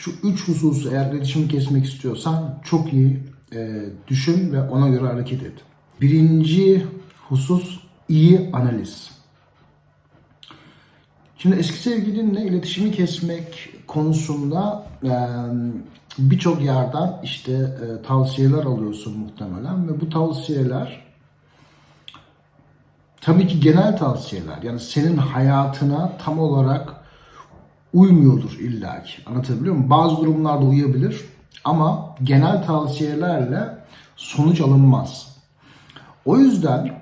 şu üç hususu eğer iletişimi kesmek istiyorsan çok iyi e, düşün ve ona göre hareket et. Birinci husus iyi analiz. Şimdi eski sevgilinle iletişimi kesmek konusunda e, birçok yerden işte e, tavsiyeler alıyorsun muhtemelen ve bu tavsiyeler tabii ki genel tavsiyeler. Yani senin hayatına tam olarak uymuyordur illaki. Anlatabiliyor muyum? Bazı durumlarda uyabilir ama genel tavsiyelerle sonuç alınmaz. O yüzden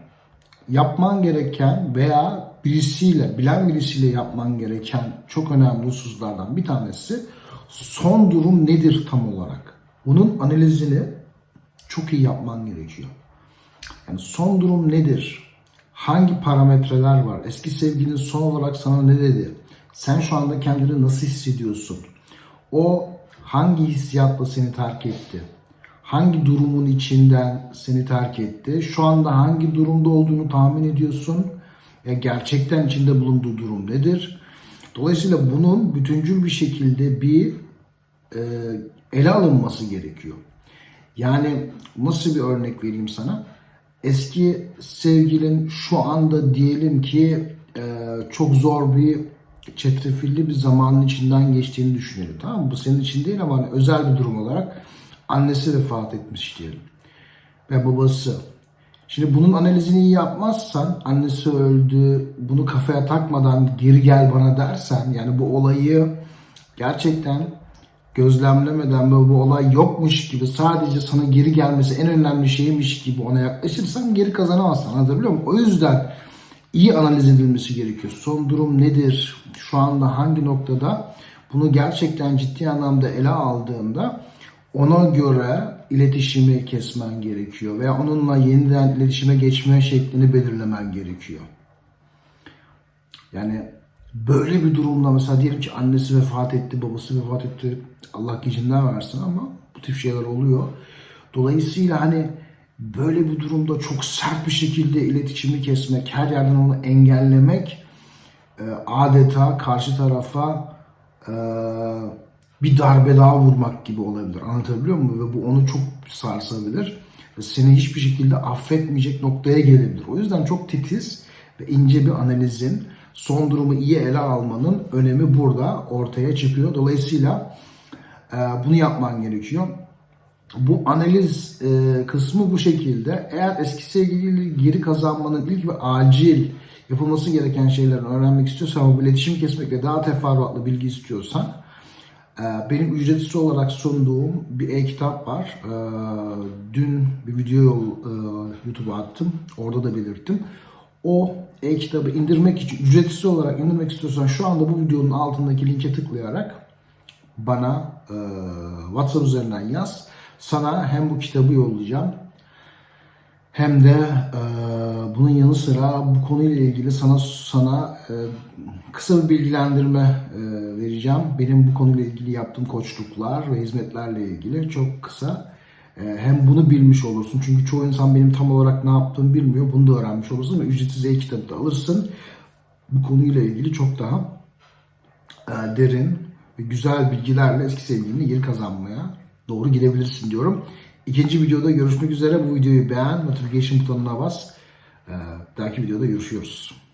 yapman gereken veya birisiyle, bilen birisiyle yapman gereken çok önemli hususlardan bir tanesi son durum nedir tam olarak? Bunun analizini çok iyi yapman gerekiyor. Yani son durum nedir? Hangi parametreler var? Eski sevgilin son olarak sana ne dedi? Sen şu anda kendini nasıl hissediyorsun? O hangi hissiyatla seni terk etti? Hangi durumun içinden seni terk etti? Şu anda hangi durumda olduğunu tahmin ediyorsun? Ya gerçekten içinde bulunduğu durum nedir? Dolayısıyla bunun bütüncül bir şekilde bir e, ele alınması gerekiyor. Yani nasıl bir örnek vereyim sana? Eski sevgilin şu anda diyelim ki e, çok zor bir çetrefilli bir zamanın içinden geçtiğini düşünelim. Tamam mı? Bu senin için değil ama hani özel bir durum olarak annesi vefat etmiş diyelim. Ve babası. Şimdi bunun analizini iyi yapmazsan, annesi öldü, bunu kafaya takmadan geri gel bana dersen, yani bu olayı gerçekten gözlemlemeden ve bu olay yokmuş gibi sadece sana geri gelmesi en önemli şeymiş gibi ona yaklaşırsan geri kazanamazsın. Anlatabiliyor muyum? O yüzden iyi analiz edilmesi gerekiyor. Son durum nedir? Şu anda hangi noktada? Bunu gerçekten ciddi anlamda ele aldığında ona göre iletişimi kesmen gerekiyor veya onunla yeniden iletişime geçme şeklini belirlemen gerekiyor. Yani böyle bir durumda mesela diyelim ki annesi vefat etti, babası vefat etti. Allah gecinden versin ama bu tip şeyler oluyor. Dolayısıyla hani böyle bir durumda çok sert bir şekilde iletişimi kesmek, her yerden onu engellemek e, adeta karşı tarafa e, bir darbe daha vurmak gibi olabilir. Anlatabiliyor muyum? Ve bu onu çok sarsabilir. Seni hiçbir şekilde affetmeyecek noktaya gelebilir. O yüzden çok titiz ve ince bir analizin, son durumu iyi ele almanın önemi burada ortaya çıkıyor. Dolayısıyla e, bunu yapman gerekiyor. Bu analiz e, kısmı bu şekilde. Eğer eski sevgiliyi geri kazanmanın ilk ve acil yapılması gereken şeyleri öğrenmek istiyorsan, bu iletişim kesmek ve daha teferruatlı bilgi istiyorsan, e, benim ücretsiz olarak sunduğum bir e-kitap var. E, dün bir video e, YouTube'a attım. Orada da belirttim. O e-kitabı indirmek için ücretsiz olarak indirmek istiyorsan şu anda bu videonun altındaki linke tıklayarak bana e, WhatsApp üzerinden yaz. Sana hem bu kitabı yollayacağım hem de e, bunun yanı sıra bu konuyla ilgili sana sana e, kısa bir bilgilendirme e, vereceğim. Benim bu konuyla ilgili yaptığım koçluklar ve hizmetlerle ilgili çok kısa. E, hem bunu bilmiş olursun. Çünkü çoğu insan benim tam olarak ne yaptığımı bilmiyor. Bunu da öğrenmiş olursun ve ücretsiz e-kitabı da alırsın. Bu konuyla ilgili çok daha e, derin ve güzel bilgilerle eski sevgilini geri kazanmaya doğru gidebilirsin diyorum. İkinci videoda görüşmek üzere. Bu videoyu beğen, notification butonuna bas. Ee, belki videoda görüşüyoruz.